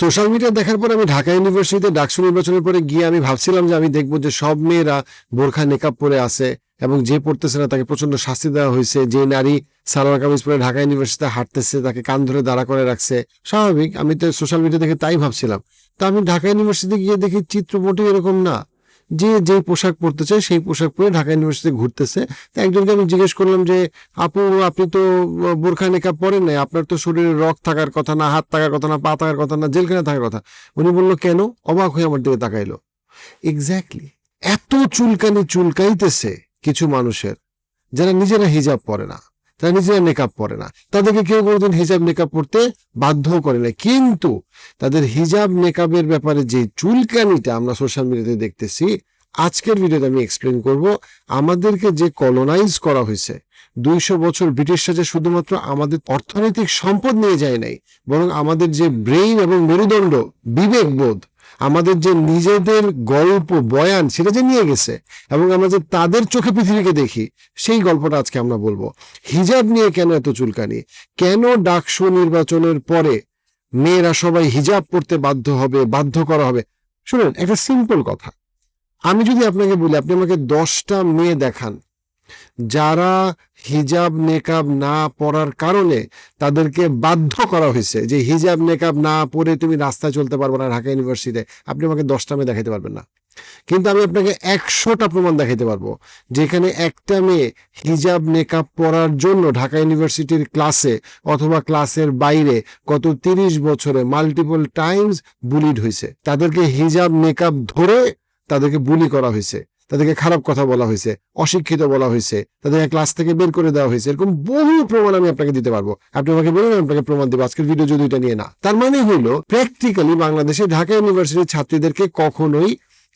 Social media দেখার পর আমি ঢাকা ইউনিভার্সিটিতে ডাকসু নির্বাচনের পরে গিয়ে আমি ভাবছিলাম যে আমি দেখব যে সব মেয়েরা বোরখা নেকাব পরে আছে এবং যে পড়তেছে না তাকে প্রচণ্ড শাস্তি দেওয়া হয়েছে। যে নারী সালোয়ার কামিজ পরে ঢাকা ইউনিভার্সিটিতে হাঁটতেছে, তাকে কান ধরে দাঁড়া করে রাখছে। স্বাভাবিক, আমি তো সোশ্যাল মিডিয়া দেখে তাই ভাবছিলাম। তা আমি ঢাকা ইউনিভার্সিটিতে গিয়ে দেখি চিত্র মোটেই এরকম না। যে যে পোশাক পরতে চায় সেই পোশাক পরে ঢাকা ইউনিভার্সিটি ঘুরতেছে। তা একজনকে আমি জিজ্ঞেস করলাম যে, আপু, আপনি তো বোরখা নেকাব পরেন নাই, আপনার তো শরীরে রক থাকার কথা না, হাত থাকার কথা না, পা থাকার কথা না জেলখানা থাকার কথা। উনি বলল, কেন? অবাক হয়ে আমার দিকে তাকাইলো। এক্স্যাক্টলি এত চুলকানি চুলকাইতেছে কিছু মানুষের, যারা নিজেরা হিজাব পরে না। তারা নিজেরা মেকআপ পরে না। তাদেরকে কেউ কোনোদিন হিজাব মেকআপ পড়তে বাধ্য করে না কিন্তু তাদের হিজাব মেকআপের ব্যাপারে যে চুলকানিটা আমরা সোশ্যাল মিডিয়াতে দেখতেছি, আজকের ভিডিওতে আমি এক্সপ্লেন করব, আমাদেরকে যে কলোনাইজ করা হয়েছে, দুইশো বছর ব্রিটিশরা যে শুধুমাত্র আমাদের অর্থনৈতিক সম্পদ নিয়ে যায় নাই, বরং আমাদের যে ব্রেইন এবং মেরুদণ্ড, বিবেকবোধ আমাদের যে নিজেদের গল্প, বয়ান সেটা যে নিয়ে গেছে এবং আমরা যে তাদের চোখে পৃথিবীকে দেখি, সেই গল্পটা আজকে আমরা বলব। হিজাব নিয়ে কেন এত চুলকানি? কেন ডাকসু নির্বাচনের পরে মেয়েরা সবাই হিজাব পড়তে বাধ্য হবে, বাধ্য করা হবে? শুনুন, একটা সিম্পল কথা। আমি যদি আপনাকে বলি, আপনি আমাকে দশটা মেয়ে দেখান যারা হিজাব নেকাব না পরার কারণে তাদেরকে বাধ্য করা হয়েছে যে হিজাব নেকাব না পরে তুমি রাস্তায় চলতে পারবে না ঢাকা ইউনিভার্সিটিতে। আপনি আমাকে দশটা মেয়ে দেখাতে পারবেন না। কিন্তু আমি আপনাকে একশোটা প্রমাণ দেখাতে পারব। যেখানে একটা মেয়ে হিজাব মেকআপ পরার জন্য ঢাকা ইউনিভার্সিটির ক্লাসে অথবা ক্লাসের বাইরে গত তিরিশ বছরে মাল্টিপল টাইমস বুলিড হয়েছে। তাদেরকে হিজাব মেকআপ ধরে তাদেরকে বুলি করা হয়েছে। তাদেরকে খারাপ কথা বলা হয়েছে, অশিক্ষিত বলা হয়েছে, তাদেরকে ক্লাস থেকে বের করে দেওয়া হয়েছে, এরকম বহু প্রমাণ আমি আপনাকে দিতে পারব। আপনি আমাকে বলুন আপনাকে প্রমাণ দেবো, আজকের ভিডিও যদি এটা নিয়ে না। তার মানে হইল প্র্যাকটিক্যালি বাংলাদেশে ঢাকা ইউনিভার্সিটির ছাত্রীদেরকে কখনোই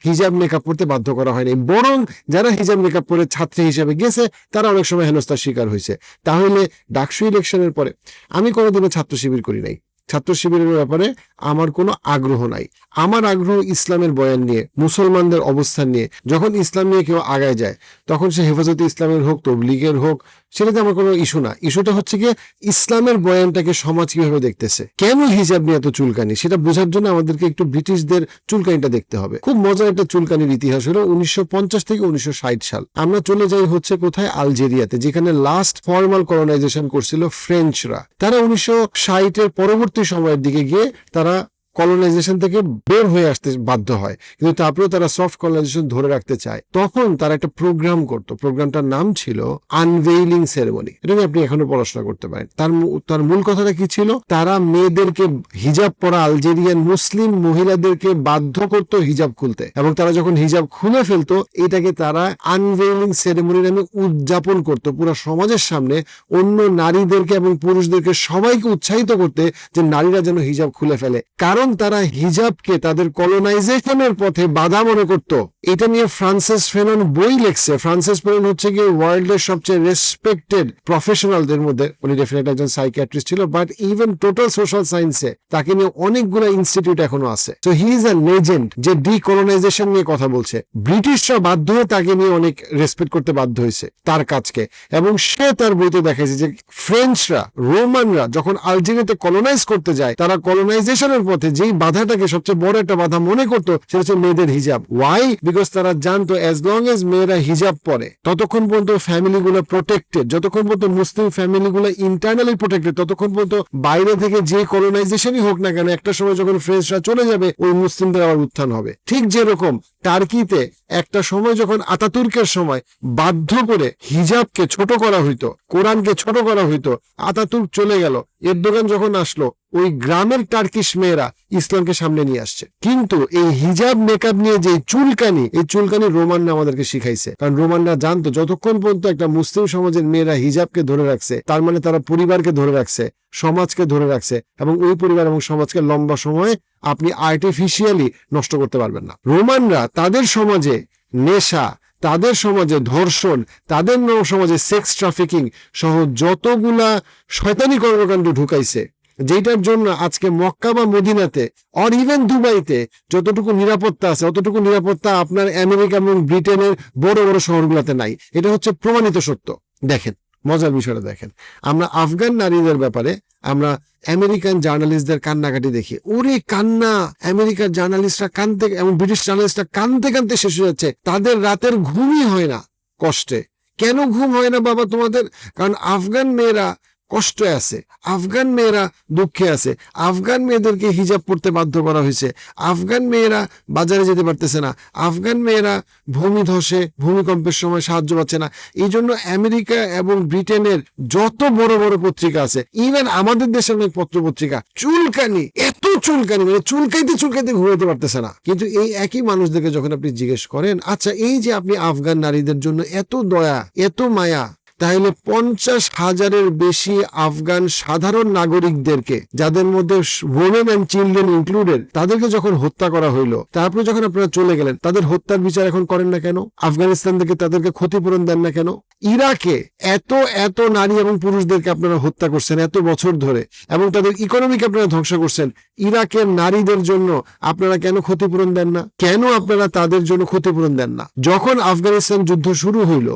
হিজাব মেকআপ পড়তে বাধ্য করা হয়নি। বরং যারা হিজাব মেকআপ পরে ছাত্রী হিসেবে গেছে, তারা অনেক সময় হেনস্থার শিকার হয়েছে। তাহলে ডাকসু ইলেকশনের পরে আমি কোনোদিনও ছাত্র শিবির করি নাই। ছাত্র শিবিরের ব্যাপারে আমার কোনো আগ্রহ নাই। আমার আগ্রহ ইসলামের বয়ান নিয়ে, মুসলমানদের অবস্থান নিয়ে। যখন ইসলাম নিয়ে কেউ আগায় যায়, তখন সে হেফাজতে ইসলামের হোক, তবলিগের হোক, সেটাতে আমার কোনো ইস্যু না। ইস্যুটা হচ্ছে গিয়ে ইসলামের বয়ানটাকে সমাজ কীভাবে দেখতেছে? কেন হিজাব নিয়ে এত চুলকানি? সেটা বোঝার জন্য আমাদেরকে একটু ব্রিটিশদের চুলকানিটা দেখতে হবে। খুব মজার একটা চুলকানির ইতিহাস হলো উনিশশো পঞ্চাশ থেকে উনিশশো ষাট সাল। আমরা চলে যাই হচ্ছে কোথায়? আলজেরিয়াতে, যেখানে লাস্ট ফর্মাল কলোনাইজেশন করছিল ফ্রেঞ্চরা তারা উনিশশো ষাটের পরবর্তী সময়ের দিকে গিয়ে তারা কলোনাইজেশন থেকে বের হয়ে আসতে বাধ্য হয়। কিন্তু তারপরেও তারা সফট কলোনাইজেশন ধরে রাখতে চায়। তখন তারা একটা প্রোগ্রাম করত। প্রোগ্রামটার নাম ছিল আনভেইলিং সেরেমনি এটা নিয়ে আপনি এখনও পড়াশোনা করতে পারেন। তার তার মূল কথাটা কি ছিল? তারা মেয়েদেরকে হিজাব পরা আলজেরিয়ান মুসলিম মহিলাদেরকে বাধ্য করতো হিজাব খুলতে। এবং তারা যখন হিজাব খুলে ফেলতো, এটাকে তারা আনভেইলিং সেরেমনি নামে উদযাপন করতো। পুরো সমাজের সামনে অন্য নারীদেরকে এবং পুরুষদেরকে সবাইকে উৎসাহিত করতে যে নারীরা যেন হিজাব খুলে ফেলে। কারণ তারা হিজাবকে তাদের কলোনাইজেশনের পথে বাধা মনে করত। এটা নিয়ে ফ্রান্সিস ফেনন বই লিখছে। ফ্রান্সিস ফেনন হচ্ছে গিয়ে ওয়ার্ল্ডের সবচেয়ে রেসপেক্টেড প্রফেশনালদের মধ্যে। উনি ডেফিনেট একজন সাইকিয়াট্রিস্ট ছিল বাট ইভেন টোটাল সোশ্যাল সায়েন্সে তাকে নিয়ে অনেকগুলো ইনস্টিটিউট এখনও আছে। তো হি ইজ আ লেজেন্ড যে ডিকলোনাইজেশন নিয়ে কথা বলছে। ব্রিটিশরা বাধ্য হয়ে তাকে নিয়ে অনেক রেসপেক্ট করতে বাধ্য হয়েছে তার কাজকে। এবং সে তার বইতে দেখাইছে যে ফ্রেঞ্চরা রোমানরা যখন আলজেরিয়াতে কলোনাইজ করতে যায়, তারা কলোনাইজেশনের পথে যেই বাধাটাকে সবচেয়ে বড় একটা বাধা মনে করতো, সেটা হচ্ছে মেয়েদের হিজাব। ওয়াই বিকজ তারা জানতো অ্যাজ লং এজ মেয়েরা হিজাব পরে, ততক্ষণ পর্যন্ত ফ্যামিলি গুলো প্রোটেক্টেড যতক্ষণ পর্যন্ত মুসলিম ফ্যামিলি গুলো ইন্টারনালি প্রোটেক্টেড ততক্ষণ পর্যন্ত বাইরে থেকে যে কলোনাইজেশনই হোক না কেন, একটা সময় যখন ফ্রেঞ্চরা চলে যাবে, ওই মুসলিমদের আবার উত্থান হবে। ঠিক যেরকম টার্কিতে একটা সময় যখন আতাতুর্কের সময় বাধ্য করে হিজাবকে ছোট করা হইতো, কোরআনকে ছোট করা হইতো আতাতুর্ক চলে গেল এরদোগান যখন আসলো, ওই গ্রামের টার্কিশ মেয়েরা ইসলামকে সামনে নিয়ে আসছে। কিন্তু এই হিজাব মেকআপ নিয়ে যে চুলকানি, এই চুলকানি রোমানরা আমাদেরকে শিখাইছে। কারণ রোমানরা জানতো, যতক্ষণ পর্যন্ত একটা মুসলিম সমাজের মেয়েরা হিজাবকে ধরে রাখছে, তার মানে তারা পরিবারকে ধরে রাখছে, সমাজকে ধরে রাখছে, এবং ওই পরিবার এবং সমাজকে লম্বা সময়ে আপনি আর্টিফিশিয়ালি নষ্ট করতে পারবেন না। রোমানরা তাদের সমাজে নেশা তাদের সমাজে ধর্ষণ, তাদের সমাজে সেক্স ট্রাফিকিং সহ যতগুলা শয়তানি কর্মকাণ্ড ঢুকাইছে যেটার জন্য আজকে মক্কা বা মদিনাতে অর ইভেন দুবাইতে যতটুকু নিরাপত্তা আছে, অতটুকু নিরাপত্তা আপনার আমেরিকা এবং ব্রিটেনের বড় বড় শহরগুলোতে নাই। এটা হচ্ছে প্রমাণিত সত্য। দেখেন মজার বিষয়টা দেখেন। আমরা আফগান নারীদের ব্যাপারে আমরা আমেরিকান জার্নালিস্টদের কান্নাকাটি দেখি। ওরে কান্না! আমেরিকার জার্নালিস্টরা কানতে এবং ব্রিটিশ জার্নালিস্টরা কানতে কানতে শেষ হয়ে যাচ্ছে। তাদের রাতের ঘুমই হয় না কষ্টে। কেন ঘুম হয় না বাবা তোমাদের? কারণ আফগান মেয়েরা কষ্টে আছে। আফগান মেয়েরা দুঃখে আছে। আফগান মেয়েদেরকে হিজাব পড়তে বাধ্য করা হয়েছে। আফগান মেয়েরা বাজারে যেতে পারতেছে না। আফগান মেয়েরা ভূমি ধসে ভূমিকম্পের সময় সাহায্য পাচ্ছে না। এই জন্য আমেরিকা এবং ব্রিটেনের যত বড় বড় পত্রিকা আছে ইভেন আমাদের দেশের অনেক পত্র পত্রিকা চুলকানি, এত চুলকানি মানে চুলকাইতে চুলকাইতে ঘুরাতে পারতেছে না। কিন্তু এই একই মানুষদেরকে যখন আপনি জিজ্ঞেস করেন আচ্ছা এই যে আপনি আফগান নারীদের জন্য এত দয়া, এত মায়া তাহলে পঞ্চাশ হাজারের বেশি আফগান সাধারণ নাগরিকদেরকে, যাদের মধ্যে ওমেন অ্যান্ড চিলড্রেন ইনক্লুডেড তাদেরকে যখন হত্যা করা হইল, তারপরে যখন আপনারা চলে গেলেন, তাদের হত্যার বিচার এখন করেন না কেন? আফগানিস্তান থেকে তাদেরকে ক্ষতিপূরণ দেন না কেন? ইরাকে এত এত নারী এবং পুরুষদেরকে আপনারা হত্যা করছেন এত বছর ধরে, এবং তাদের ইকোনমিকে আপনারা ধ্বংস করছেন। ইরাকের নারীদের জন্য আপনারা কেন ক্ষতিপূরণ দেন না? কেন আপনারা তাদের জন্য ক্ষতিপূরণ দেন না? যখন আফগানিস্তান যুদ্ধ শুরু হইল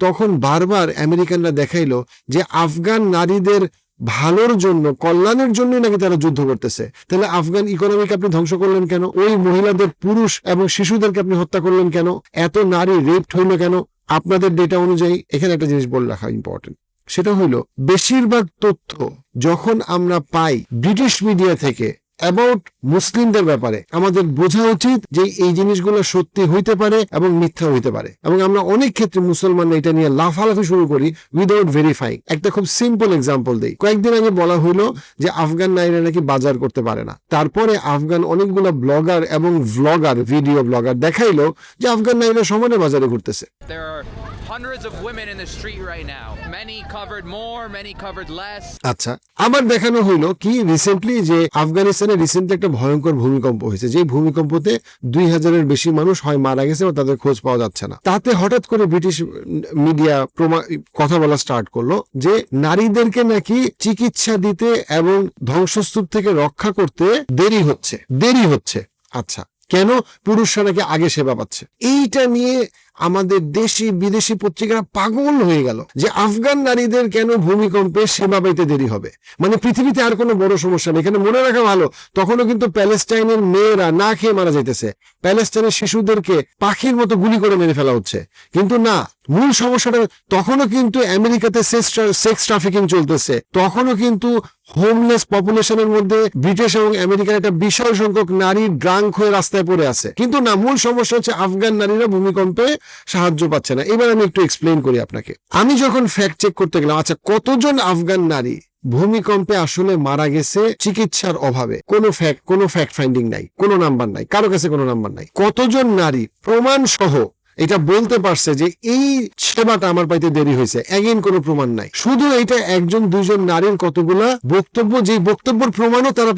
তখন বারবার আমেরিকানরা দেখাইলো যে আফগান নারীদের ভালোর জন্য, কল্যাণের জন্য নাকি তারা যুদ্ধ করতেছে। তাহলে আফগান ইকোনমিকে আপনি ধ্বংস করলেন কেন? ওই মহিলাদের পুরুষ এবং শিশুদেরকে আপনি হত্যা করলেন কেন? এত নারী রেপড হইল কেন? আপনাদের ডেটা অনুযায়ী এখানে একটা জিনিস বলে রাখা ইম্পর্টেন্ট সেটা হইল, বেশিরভাগ তথ্য যখন আমরা পাই ব্রিটিশ মিডিয়া থেকে অ্যাবাউট মুসলিমদের ব্যাপারে। আমাদের বোঝা উচিত যে এই জিনিসগুলো সত্যি হইতে পারে এবং মিথ্যা হইতে পারে। এবং আমরা অনেক ক্ষেত্রে মুসলমান এটা নিয়ে লাফালাফি শুরু করি উইদাউট ভেরিফাইং একটা খুব সিম্পল এক্সাম্পল দিই। কয়েকদিন আগে বলা হইল যে আফগান নারীরা নাকি বাজার করতে পারে না। তারপরে আফগান অনেকগুলো ব্লগার এবং ভ্লগার ভিডিও ব্লগার দেখাইলো যে আফগান নারীরা সমানে বাজারে ঘুরতেছে। Hundreds of women in the street right now. Many covered more, many covered less. আচ্ছা আবার দেখানো হইল কি রিসেন্টলি যে আফগানিস্তানে রিসেন্টলি একটা ভয়ঙ্কর ভূমিকম্প হয়েছে যে ভূমিকম্পতে দুই হাজারের বেশি মানুষ হয় মারা গেছে বা তাদের খোঁজ পাওয়া যাচ্ছে না তাতে হঠাৎ করে ব্রিটিশ মিডিয়া কথা বলা স্টার্ট করল যে নারীদেরকে নাকি চিকিৎসা দিতে এবং ধ্বংসস্তূপ থেকে রক্ষা করতে দেরি হচ্ছে দেরি হচ্ছে আচ্ছা কেন পুরুষরা নাকি আগে সেবা পাচ্ছে এইটা নিয়ে আমাদের দেশি বিদেশি পত্রিকারা পাগল হয়ে গেল যে আফগান নারীদের কেন ভূমিকম্পে সেবা পাইতে দেরি হবে? মানে পৃথিবীতে আর কোনো বড় সমস্যা নেই। এখানে মনে রাখা ভালো, তখনও কিন্তু প্যালেস্টাইনের মেয়েরা না খেয়ে মারা যাইতেছে। প্যালেস্টাইনের শিশুদেরকে পাখির মতো গুলি করে মেরে ফেলা হচ্ছে। কিন্তু না, মূল সমস্যাটা তখনও কিন্তু আমেরিকাতে সেক্স ট্রাফিকিং চলতেছে। তখনও কিন্তু হোমলেস পপুলেশনের মধ্যে ব্রিটিশ এবং আমেরিকার একটা বিশাল সংখ্যক নারী ড্রাঙ্ক হয়ে রাস্তায় পড়ে আছে। কিন্তু না, মূল সমস্যা হচ্ছে আফগান নারীরা ভূমিকম্পে সাহায্য পাচ্ছে না। এবার আমি একটু এক্সপ্লেন করি আপনাকে। আমি যখন ফ্যাক্ট চেক করতে গেলাম আচ্ছা কতজন আফগান নারী ভূমিকম্পে আসলে মারা গেছে চিকিৎসার অভাবে? কোনো ফ্যাক্ট কোনো ফ্যাক্ট ফাইন্ডিং নাই, কোনো নাম্বার নাই, কারও কাছে কোনো নাম্বার নাই। কতজন নারী? প্রমাণ সহ এটা বলতে পারছে যে এই সেবাটা আমার পাইতে দেরি হয়েছে। এগেন কোনো প্রমাণ নাই। শুধু এটা একজন, দুইজন নারীর কতগুলা বক্তব্য, যে বক্তব্যের প্রমাণও তারা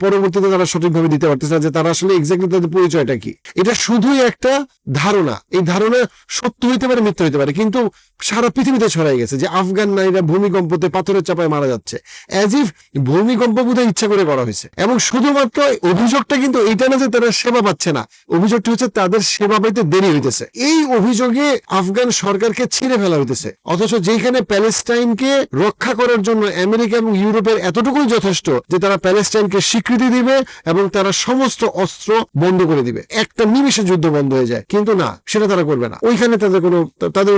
পরবর্তীতে তারা সঠিকভাবে দিতে পারতেছে যে তারা আসলে এক্স্যাক্টলি তাদের পরিচয়টা কি। এটা শুধুই একটা ধারণা। এই ধারণা সত্য হইতে পারে, মিথ্যা হইতে পারে। কিন্তু সারা পৃথিবীতে ছড়াই গেছে যে আফগান নারীরা ভূমিকম্পতে পাথরের চাপায় মারা যাচ্ছে। অ্যাজ ইফ ভূমিকম্প বোধহয় ইচ্ছা করে করা হয়েছে। এবং শুধুমাত্র অভিযোগটা কিন্তু এইটা না যে তারা সেবা পাচ্ছে না। অভিযোগটা হচ্ছে তাদের সেবা পাইতে দেরি হইতেছে। এই অভিযোগে আফগান সরকারকে ছিঁড়ে ফেলা হইতেছে। অথচ যেখানে প্যালেস্টাইনকে রক্ষা করার জন্য আমেরিকা এবং ইউরোপের এতটুকুই যথেষ্ট যে তারা প্যালেস্টাইনকে স্বীকৃতি দিবে এবং তারা সমস্ত অস্ত্র বন্ধ করে দিবে। একটা নিমিষে যুদ্ধ বন্ধ হয়ে যায়, কিন্তু না, সেটা তারা করবে না। ওইখানে তাদের কোনো, তাদের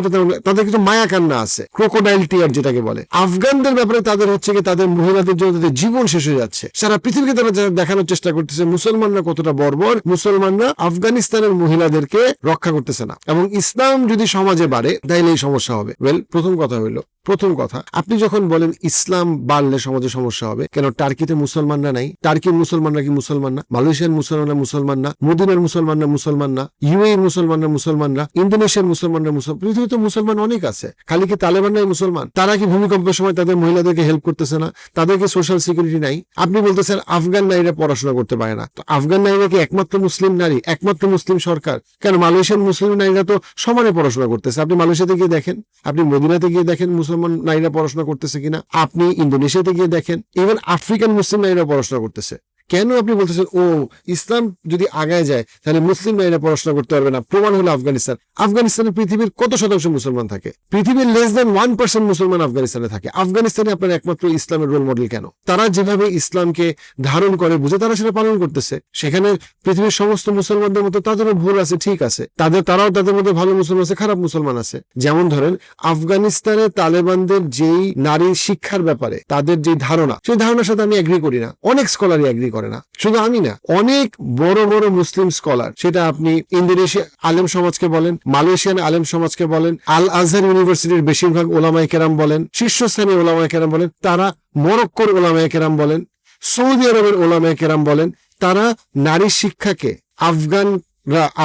তাদের কিছু মায়া কান্না আছে ক্রোকোডাইল টিয়ার যেটাকে বলে। আফগানদের ব্যাপারে তাদের হচ্ছে কি, তাদের মহিলাদের জন্য তাদের জীবন শেষ হয়ে যাচ্ছে। সারা পৃথিবীকে তারা দেখানোর চেষ্টা করতেছে, মুসলমানরা কতটা বর্বর, মুসলমানরা আফগানিস্তানের মহিলাদেরকে রক্ষা করতেছে না। এবং ইসলাম যদি সমাজে বাড়ে তাইলে এই সমস্যা হবে। ওয়েল প্রথম কথা হইল প্রথম কথা, আপনি যখন বলেন ইসলাম বাড়লে সমাজে সমস্যা হবে, কেন টার্কিতে মুসলমানরা নাই? টার্কির মুসলমানরা কি মুসলমান না? মালয়েশিয়ার মুসলমানরা মুসলমান না? মদিনার মুসলমানরা মুসলমান না? ইউএর মুসলমানরা মুসলমানরা ইন্দোনেশিয়ার মুসলমানরা মুসলমান পৃথিবীতে মুসলমান অনেক আছে। খালি কি তালেবানরাই মুসলমান? তারা কি ভূমিকম্পের সময় তাদের মহিলাদেরকে হেল্প করতেছে না? তাদেরকে সোশ্যাল সিকিউরিটি নাই? আপনি বলতেছেন আফগান নারীরা পড়াশোনা করতে পারে না। তো আফগান নারীরা কি একমাত্র মুসলিম নারী? একমাত্র মুসলিম সরকার? কেন মালয়েশিয়ার মুসলিম নারীরা তো সমানে পড়াশোনা করতেছে? আপনি মালয়েশিয়াতে গিয়ে দেখেন। আপনি মদিনাতে গিয়ে দেখেন মুসলমান নারীরা পড়াশোনা করতেছে কিনা? আপনি ইন্দোনেশিয়াতে গিয়ে দেখেন। ইভেন আফ্রিকান মুসলিম নারীরা পড়াশোনা করতেছে। কেন আপনি বলতেছেন, ও, ইসলাম যদি আগায় যায়, তাহলে মুসলিম নারীরা পড়াশোনা করতে পারবে না। প্রমাণ হলো আফগানিস্তান। আফগানিস্তানে পৃথিবীর কত শতাংশ মুসলমান থাকে? পৃথিবীর লেস দেন ওয়ান পার্সেন্ট মুসলমান আফগানিস্তানে থাকে। আফগানিস্তানে আপনার একমাত্র ইসলামের রোল মডেল কেন? তারা যেভাবে ইসলামকে ধারণ করে, বুঝে তারা সেটা পালন করতেছে। সেখানে পৃথিবীর সমস্ত মুসলমানদের মতো তাদেরও ভুল আছে, ঠিক আছে। তাদের, তারাও তাদের মধ্যে ভালো মুসলমান আছে, খারাপ মুসলমান আছে। যেমন ধরেন, আফগানিস্তানে তালেবানদের যেই নারী শিক্ষার ব্যাপারে তাদের যে ধারণা, সেই ধারণার সাথে আমি এগ্রি করি না। অনেক স্কলারই এগ্রি করে না। শুধু আমি না, অনেক বড় বড় মুসলিম স্কলার, সেটা আপনি ইন্দোনেশিয়া আলেম সমাজকে বলেন, মালয়েশিয়ান আলেম সমাজকে বলেন, আল আজহার ইউনিভার্সিটির বেশিরভাগ ওলামায় কেরাম বলেন, শীর্ষস্থানীয় ওলামায় কেরাম বলেন, তারা মরক্কোর ওলামায় কেরাম বলেন, সৌদি আরবের ওলামায় কেরাম বলেন, তারা নারী শিক্ষাকে আফগানরা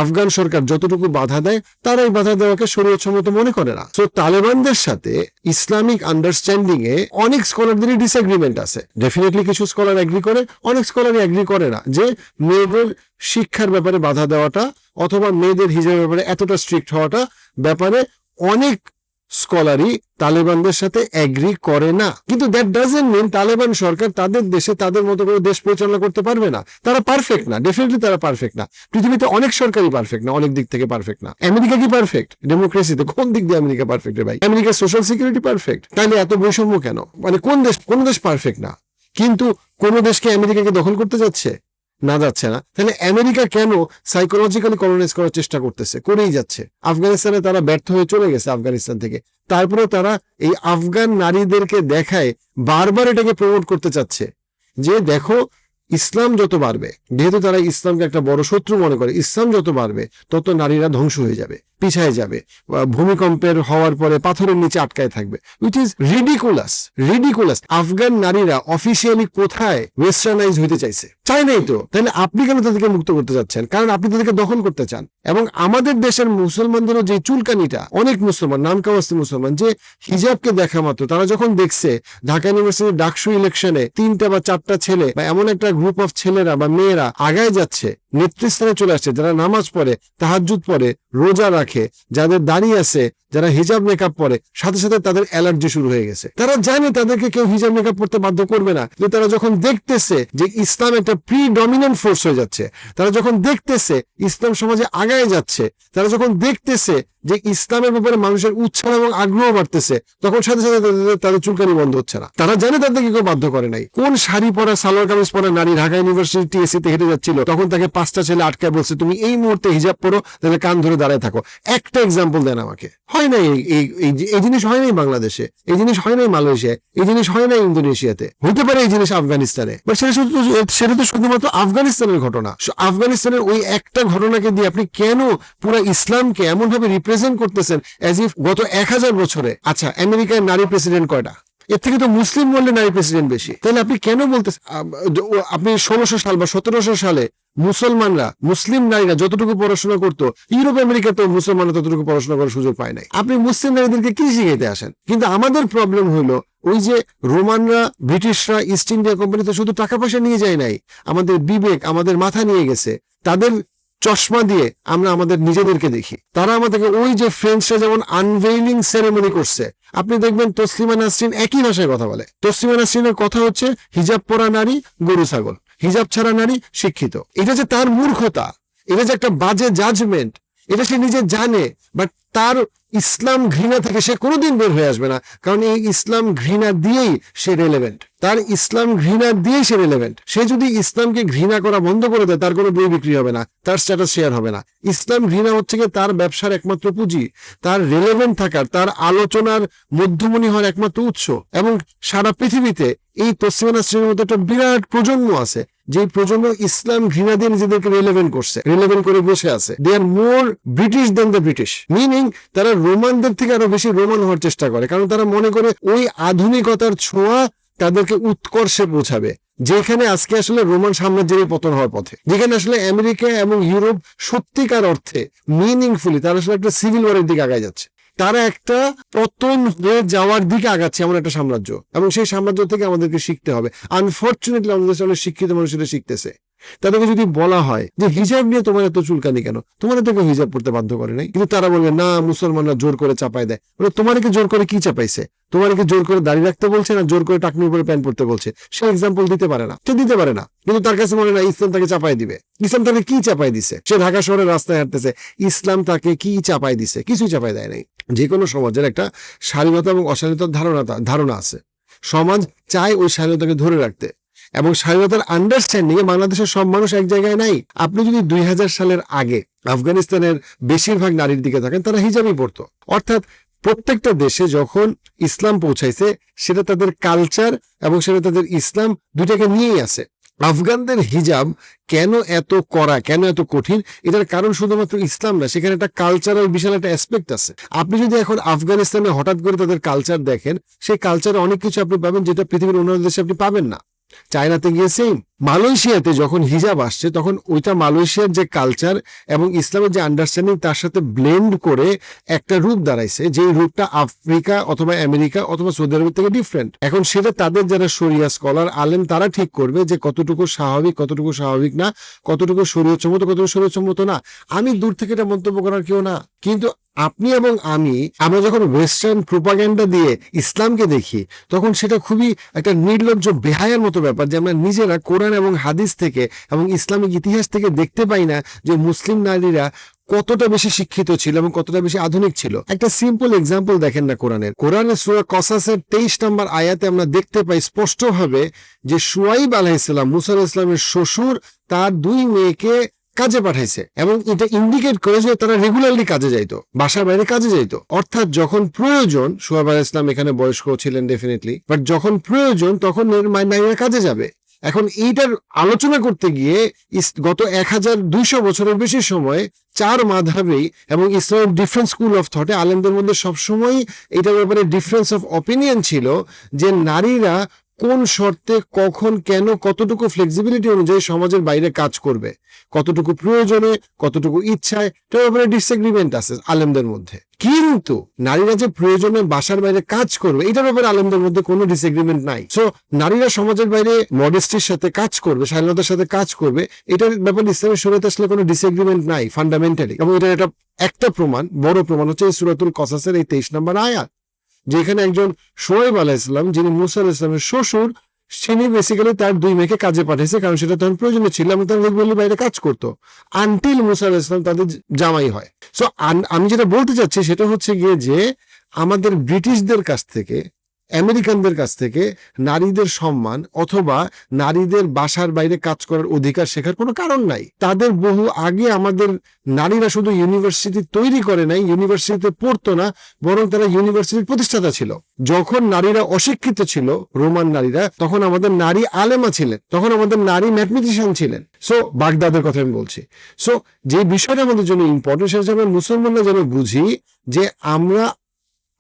আফগান সরকার যতটুকু বাধা দেয় তারা এই বাধা দেওয়াকে শরীয়সম্মত মনে করে না। তো তালেবানদের সাথে ইসলামিক আন্ডারস্ট্যান্ডিং এ অনেক স্কলারদেরই ডিসএগ্রিমেন্ট আছে। ডেফিনেটলি কিছু স্কলার এগ্রি করে, অনেক স্কলারই এগ্রি করে না যে মেয়েদের শিক্ষার ব্যাপারে বাধা দেওয়াটা অথবা মেয়েদের হিজাবের ব্যাপারে এতটা স্ট্রিক্ট হওয়াটা ব্যাপারে অনেক স্কলারই তালেবানদের সাথে এগ্রি করে না। কিন্তু দ্যাট ডাজেন্ট মিন তালেবান সরকার তাদের দেশে তাদের মতো করে দেশ পরিচালনা করতে পারবে না। তারা পারফেক্ট না ডেফিনেটলি তারা পারফেক্ট না। পৃথিবীতে অনেক সরকারই পারফেক্ট না, অনেক দিক থেকে পারফেক্ট না। আমেরিকা কি পারফেক্ট ডেমোক্রেসিতে কোন দিক দিয়ে আমেরিকা পারফেক্ট ভাই? আমেরিকার সোশ্যাল সিকিউরিটি পারফেক্ট তাহলে এত বৈষম্য কেন? মানে কোন দেশ কোন দেশ পারফেক্ট না? কিন্তু কোন দেশকে আমেরিকাকে দখল করতে যাচ্ছে? না যাচ্ছে না। তাহলে আমেরিকা কেন সাইকোলজিক্যালি কলোনাইজ করার চেষ্টা করতেছে? করেই যাচ্ছে। আফগানিস্তানে তারা ব্যর্থ হয়ে চলে গেছে আফগানিস্তান থেকে। তারপরে তারা এই আফগান নারীদেরকে দেখায়, বারবার এটাকে প্রমোট করতে চাচ্ছে। যে দেখো, ইসলাম যত বাড়বে, যেহেতু তারা ইসলামকে একটা বড় শত্রু মনে করে, ইসলাম যত বাড়বে, তত নারীরা ধ্বংস হয়ে যাবে। পিছায় যাবে ভূমিকম্পের হওয়ার পরে পাথরের নিচে আটকায় থাকবে। Which is ridiculous ridiculous Afghan নারীরা অফিসিয়ালি কোথায় ওয়েস্টার্নাইজ হইতে চাইছে? চাই নাই তো। তাহলে আপনি কেন তাদেরকে মুক্ত করতে চাচ্ছেন? কারণ আপনি তাদেরকে দখল করতে চান। এবং আমাদের দেশের মুসলমানদেরও যে চুলকানিটা, অনেক মুসলমান নাম কাওয়াস্তি মুসলমান, যে হিজাবকে দেখা মাত্র, তারা যখন দেখছে ঢাকা ইউনিভার্সিটির ডাকসু ইলেকশনে তিনটা বা চারটা ছেলে বা এমন একটা গ্রুপ অফ ছেলেরা বা মেয়েরা আগায় যাচ্ছে, নেতৃস্থানে চলে আসছে, যারা নামাজ পড়ে তাহাজুদ পড়ে, রোজা রাখে যাদের দাঁড়িয়ে আছে যারা হিজাব মেকআপ পরে, সাথে সাথে তাদের অ্যালার্জি শুরু হয়ে গেছে। তারা জানে তাদেরকে কেউ হিজাব মেকআপ পড়তে বাধ্য করবে না, কিন্তু তারা যখন দেখতেছে যে ইসলাম একটা প্রি ডমিনেন্ট ফোর্স হয়ে যাচ্ছে, তারা যখন দেখতেছে ইসলাম সমাজে আগায় যাচ্ছে, তারা যখন দেখতেছে যে ইসলামের ব্যাপারে মানুষের উৎসাহ এবং আগ্রহ বাড়তেছে, তখন সাথে সাথে তাদের- চুলকানি বন্ধ হচ্ছে না। তারা জানে তাদেরকে কেউ বাধ্য করে নাই। কোন শাড়ি পরা, সালোয়ার কামিজ পরা নারী ঢাকা ইউনিভার্সিটি টিএসসি তে হেঁটে যাচ্ছিল, তখন তাকে পাঁচটা ছেলে আটকায় বলছে, তুমি এই মুহূর্তে হিজাব পরো, তাহলে কান ধরে দাঁড়ায় থাকো। একটা এক্সাম্পল দেন আমাকে। হয় নাই এই- জিনিস হয় নাই বাংলাদেশে, এই জিনিস হয় নাই মালয়েশিয়ায়, এই জিনিস হয় নাই ইন্দোনেশিয়াতে, হতে পারে এই জিনিস আফগানিস্তানে। সেটা তো শুধুমাত্র আফগানিস্তানের ঘটনা। আফগানিস্তানের ওই একটা ঘটনাকে দিয়ে আপনি কেন পুরো ইসলামকে এমন ভাবে রিপ্রেজেন্ট করতেছেন অ্যাজ ইফ গত এক হাজার বছরে? আচ্ছা আমেরিকার নারী প্রেসিডেন্ট কয়টা? এর থেকে তো মুসলিম বললে নারী প্রেসিডেন্ট বেশি। তাহলে আপনি কেন বলতে আপনি ষোলোশো সাল বা সতেরোশো সালে মুসলমানরা, মুসলিম নারীরা যতটুকু পড়াশোনা করতো, ইউরোপ আমেরিকা তো মুসলমানরা ততটুকু পড়াশোনা করার সুযোগ পায় নাই। আপনি মুসলিম নারীদেরকে কি শিখাইতে আসেন? কিন্তু আমাদের প্রবলেম হলো, ওই যে রোমানরা, ব্রিটিশরা, ইস্ট ইন্ডিয়া কোম্পানি তো শুধু টাকা পয়সা নিয়ে যায় নাই, আমাদের বিবেক, আমাদের মাথা নিয়ে গেছে। তাদের চশমা দিয়ে আমরা আমাদের নিজেদেরকে দেখি। তারা আমাদেরকে ওই যে ফ্রেঞ্চরা যেমন আনভেইলিং সেরেমনি করছে, আপনি দেখবেন তসলিমা নাসরিন একই ভাষায় কথা বলে। তসলিমা নাসরিনের কথা হচ্ছে, হিজাব পরা নারী, গরু, ছাগল। হিজাব ছাড়া নারী শিক্ষিত। এটা যে তার মূর্খতা, এটা যে একটা বাজে জাজমেন্ট এটা সে নিজে জানে বাট তার ইসলাম ঘৃণা থেকে সে কোনোদিন বের হয়ে আসবে না। কারণ এই ইসলাম ঘৃণা দিয়েই সে রেলেভেন্ট তার ইসলাম ঘৃণা দিয়েই সে রেলেভেন্ট সে যদি ইসলামকে ঘৃণা করা বন্ধ করে দেয়, তার কোনো বই বিক্রি হবে না, তার স্ট্যাটাস শেয়ার হবে না। ইসলাম ঘৃণা হচ্ছে গিয়ে তার ব্যবসার একমাত্র পুঁজি। তার রেলেভেন্ট থাকার, তার আলোচনার মধ্যমণি হওয়ার একমাত্র উৎস। এবং সারা পৃথিবীতে এই তসলিমা শ্রেণির মধ্যে একটা বিরাট প্রজন্ম আছে যে প্রজন্ম ইসলাম ঘৃণা দিয়ে নিজেদেরকে রেলেভেন্ট করছে রেলেভেন্ট করে বসে আছে। They are more British than the British meaning তারা রোমানদের থেকে আরও বেশি রোমান হওয়ার চেষ্টা করে, কারণ তারা মনে করে ওই আধুনিকতার ছোঁয়া তাদেরকে উৎকর্ষে পৌঁছাবে, যেখানে আজকে আসলে রোমান সাম্রাজ্যের পতন হওয়ার পথে, যেখানে আসলে আমেরিকা এবং ইউরোপ সত্যিকার অর্থে মিনিংফুলি তারা আসলে একটা সিভিল ওয়ারের দিকে আগায় যাচ্ছে। তারা একটা পতন হয়ে যাওয়ার দিকে আগাচ্ছে এমন একটা সাম্রাজ্য, এবং সেই সাম্রাজ্য থেকে আমাদেরকে শিখতে হবে। আনফর্চুনেটলি আমাদের শিক্ষিত মানুষ এটা শিখতেছে। তাদেরকে যদি বলা হয় যে হিজাব নিয়ে তোমার এত চুলকানি কেন? তোমার তোকে হিজাব পড়তে বাধ্য করে নাই। কিন্তু তারা বলবে, না, মুসলমানরা জোর করে চাপায় দেয়। বলে তোমারকে জোর করে কি চাপাইছে? তোমারকে জোর করে দাড়ি রাখতে বলছে না জোর করে টাকনির উপরে প্যান্ট পড়তে বলছে? সে এক্সাম্পল দিতে পারে না। সে দিতে পারে না। কিন্তু তার কাছে মনে হয় ইসলাম তাকে চাপাই দিবে। ইসলাম তাকে কি চাপাই দিছে? সে ঢাকা শহরে রাস্তায় হাঁটতেছে। ইসলাম তাকে কি চাপাই দিছে? কিছুই চাপাই দেয় নাই। যে কোনো সমাজের একটা স্বাধীনতা এবং অশালীনতার ধারণা ধারণা আছে। সমাজ চায় ওই স্বাধীনতাকে ধরে রাখতে। এবং স্বাধীনতার আন্ডারস্ট্যান্ডিং এ বাংলাদেশের সব মানুষ এক জায়গায় নাই। আপনি যদি দুই হাজার সালের আগে আফগানিস্তানের বেশিরভাগ নারীর দিকে থাকেন, তারা হিজাবই পড়তো অর্থাৎ প্রত্যেকটা দেশে যখন ইসলাম পৌঁছাইছে, সেটা তাদের কালচার এবং সেটা তাদের ইসলাম দুটাকে নিয়েই আছে। আফগানদের হিজাব কেন এত করা কেন এত কঠিন, এটার কারণ শুধুমাত্র ইসলাম না, সেখানে একটা কালচারাল বিশাল একটা অ্যাসপেক্ট আছে। আপনি যদি এখন আফগানিস্তানে হঠাৎ করে তাদের কালচার দেখেন, সেই কালচারে অনেক কিছু আপনি পাবেন যেটা পৃথিবীর অন্যান্য দেশে আপনি পাবেন না। China thing is same. মালয়েশিয়াতে যখন হিজাব আসছে, তখন ওইটা মালয়েশিয়ার যে কালচার এবং ইসলামের যে আন্ডারস্ট্যান্ডিং তার সাথে ব্লেন্ড করে একটা রূপ দাঁড়াইছে যে রূপটা আফ্রিকা অথবা আমেরিকা অথবা সৌদি আরবের থেকে ডিফারেন্ট এখন সেটা তাদের যারা শরিয়া স্কলার আলেম, তারা ঠিক করবে যে কতটুকু স্বাভাবিক কতটুকু স্বাভাবিক না, কতটুকু শরীয়সম্মত কতটুকু শরীয়সম্মত না। আমি দূর থেকে এটা মন্তব্য করার কেউ না। কিন্তু আপনি এবং আমি, আমরা যখন ওয়েস্টার্ন প্রোপাগ্যান্ডা দিয়ে ইসলামকে দেখি, তখন সেটা খুবই একটা নির্লজ্জ বেহায়ার মতো ব্যাপার যে আমরা নিজেরা কোরআন এবং হাদিস থেকে এবং ইসলামিক ইতিহাস থেকে দেখতে পাই না যে মুসলিম নারীরা কতটা বেশি শিক্ষিত ছিল এবং কতটা বেশি আধুনিক ছিল। একটা সিম্পল এক্সাম্পল দেখেন না কোরআনের। কোরআনের সুরা কসাসের তেইশ নম্বর আয়াতে আমরা দেখতে পাই স্পষ্টভাবে যে সুয়াইব আলাহিসাল্লাম মুসা ইসলামের শ্বশুর তার দুই মেয়েকে কাজে পাঠাইছে এবং এটা ইন্ডিকেট করে যে তারা রেগুলারলি কাজে যাইতো, বাসার বাইরে কাজে যাইতো। অর্থাৎ যখন প্রয়োজন সুহাব আলাহ ইসলাম এখানে বয়স্ক ছিলেন ডেফিনেটলি বাট যখন প্রয়োজন, তখন নারীরা কাজে যাবে। এখন এইটার আলোচনা করতে গিয়ে গত এক হাজার দুইশো বছরের বেশি সময় চার মাধাবেই এবং ইসলামের ডিফারেন্ট স্কুল অফ থটে আলেমদের মধ্যে সবসময় এইটার ব্যাপারে ডিফারেন্স অফ অপিনিয়ন ছিল যে নারীরা কোন শর্তে, কখন, কেন, কতটুকু ফ্লেক্সিবিলিটি অনুযায়ী সমাজের বাইরে কাজ করবে? কতটুকু প্রয়োজনে, কতটুকু ইচ্ছায়? এটার ব্যাপারে ডিসএগ্রিমেন্ট আছে আলেমদের মধ্যে। কিন্তু নারীরা যে প্রয়োজনে বাসার বাইরে কাজ করবে, এটার ব্যাপারে আলেমদের মধ্যে কোনো ডিসএগ্রিমেন্ট নাই। সো নারীরা সমাজের বাইরে মডেস্টির সাথে কাজ করবে স্বাধীনতার সাথে কাজ করবে, এটার ব্যাপারে ইসলামের শরীয়তে আসলে কোনো ডিসএগ্রিমেন্ট নাই ফান্ডামেন্টালি এবং এটার একটা একটা প্রমাণ, বড় প্রমাণ হচ্ছে সুরাতুল কসাসের এই তেইশ নম্বর আয়াত। যেখানে একজন সোয়েব আলাহ ইসলাম যিনি মুসা আলাহ ইসলামের শ্বশুর, তিনি বেসিক্যালি তার দুই মেয়েকে কাজে পাঠিয়েছে কারণ সেটা তখন প্রয়োজনীয় ছিল এবং তার রেগুলারলি বাইরে কাজ করতো আনটিল মুসা আলাহ ইসলাম তাদের জামাই হয়। সো আমি যেটা বলতে চাচ্ছি সেটা হচ্ছে গিয়ে যে আমাদের ব্রিটিশদের কাছ থেকে আমেরিকানদের কাছ থেকে নারীদের সম্মান অথবা নারীদের বাসার বাইরে কাজ করার অধিকার শেখার কোনো কারণ নাই। তাদের বহু আগে আমাদের নারীরা শুধু ইউনিভার্সিটি তৈরি করে নাই, ইউনিভার্সিটিতে পড়তো না, বরং তারা ইউনিভার্সিটির প্রতিষ্ঠাতা ছিল। যখন নারীরা অশিক্ষিত ছিল, রোমান নারীরা, তখন আমাদের নারী আলেমা ছিলেন, তখন আমাদের নারী ম্যাথমেটিশিয়ান ছিলেন। সো বাগদাদের কথা আমি বলছি। সো যে বিষয়টা আমাদের জন্য ইম্পর্টেন্ট সেটা আমরা মুসলমানরা যেন বুঝি যে আমরা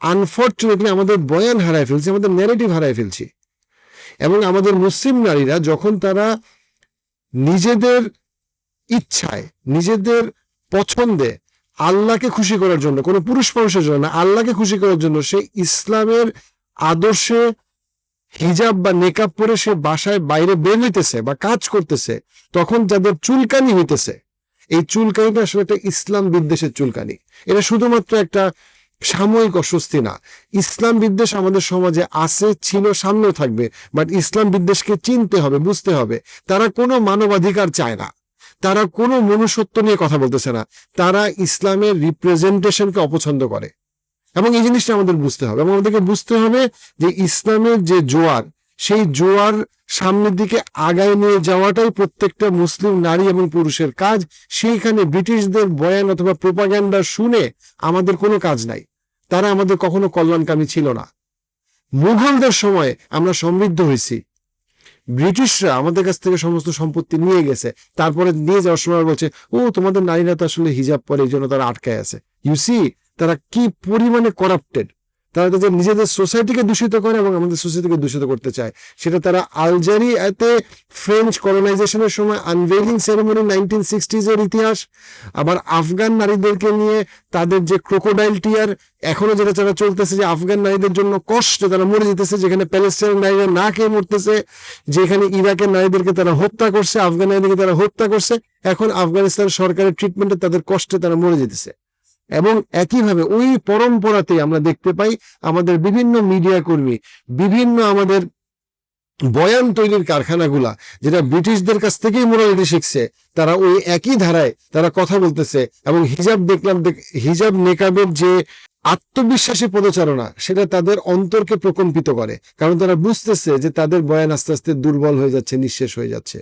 আনফর্চুনেটলি আমাদের বয়ান হারায় ফেলছি, আমাদের ন্যারেটিভ হারায় ফেলছি। এবং আমাদের মুসলিম নারীরা যখন তারা নিজেদের ইচ্ছায়, নিজেদের পছন্দে আল্লাহকে খুশি করার জন্য, কোনো পুরুষ মানুষের জন্য না, আল্লাহকে খুশি করার জন্য সে ইসলামের আদর্শে হিজাব বা নেকাব পরে সে বাসায় বাইরে বের হইতেছে বা কাজ করতেছে, তখন যাদের চুলকানি হইতেছে, এই চুলকানিটা আসলে একটা ইসলাম বিদ্বেষের চুলকানি। এটা শুধুমাত্র একটা সাময়িক অস্বস্তি না। ইসলাম বিদ্বেষ আমাদের সমাজে আছে, ছিল, সামনেও থাকবে বাট ইসলাম বিদ্বেষকে চিনতে হবে, বুঝতে হবে। তারা কোনো মানবাধিকার চায় না। তারা কোনো মনুষ্যত্ব নিয়ে কথা বলতেছে না। তারা ইসলামের রিপ্রেজেন্টেশনকে অপছন্দ করে। এবং এই জিনিসটা আমাদের বুঝতে হবে। এবং আমাদেরকে বুঝতে হবে যে ইসলামের যে জোয়ার, সেই জোয়ার সামনের দিকে আগায় নিয়ে যাওয়াটাই প্রত্যেকটা মুসলিম নারী এবং পুরুষের কাজ। সেইখানে ব্রিটিশদের বয়ান অথবা প্রোপাগ্যান্ডা শুনে আমাদের কোনো কাজ নাই। তারা আমাদের কখনো কল্যাণকামী ছিল না। মুঘলদের সময় আমরা সমৃদ্ধ হয়েছি। ব্রিটিশরা আমাদের কাছ থেকে সমস্ত সম্পত্তি নিয়ে গেছে। তারপরে নিয়ে যাওয়ার সময় বলছে, ও, তোমাদের নারীরা তো আসলে হিজাব পরে, এই জন্য তারা আটকায় আছে। ইউ সি তারা কি পরিমাণে করাপ্টেড তারা তাদের নিজেদের সোসাইটিকে দূষিত করে এবং আমাদের সোসাইটিকে দূষিত করতে চায়। সেটা তারা আলজেরিয়াতে ফ্রেঞ্চ কলোনাইজেশনের সময় আনভেলিং সেরেমনি নাইনটিন সিক্সটিজের ইতিহাস, আবার আফগান নারীদেরকে নিয়ে তাদের যে ক্রোকোডাইল টিয়ার এখনও যেটা তারা চলতেছে যে আফগান নারীদের জন্য কষ্ট তারা মরে যেতেছে, যেখানে প্যালেস্টাইনের নারীরা না খেয়ে মরতেছে, যেখানে ইরাকের নারীদেরকে তারা হত্যা করছে, আফগান নারীদেরকে তারা হত্যা করছে, এখন আফগানিস্তান সরকারের ট্রিটমেন্টে তাদের কষ্টে তারা মরে যেতেছে। এবং একইভাবে ওই পরম্পরাতে আমরা দেখতে পাই আমাদের বিভিন্ন মিডিয়া কর্মী, বিভিন্ন আমাদের বয়ান তৈরির কারখানাগুলা, যেটা ব্রিটিশদের কাছ থেকেই মোরালিটি শিখছে, তারা ওই একই ধারায় তারা কথা বলতেছে এবং হিজাব দেখলাম হিজাব নেকাবের যে আত্মবিশ্বাসী পদচারণা, সেটা তাদের অন্তরকে প্রকম্পিত করে। কারণ তারা বুঝতেছে যে তাদের বয়ান আস্তে আস্তে দুর্বল হয়ে যাচ্ছে, নিঃশেষ হয়ে যাচ্ছে।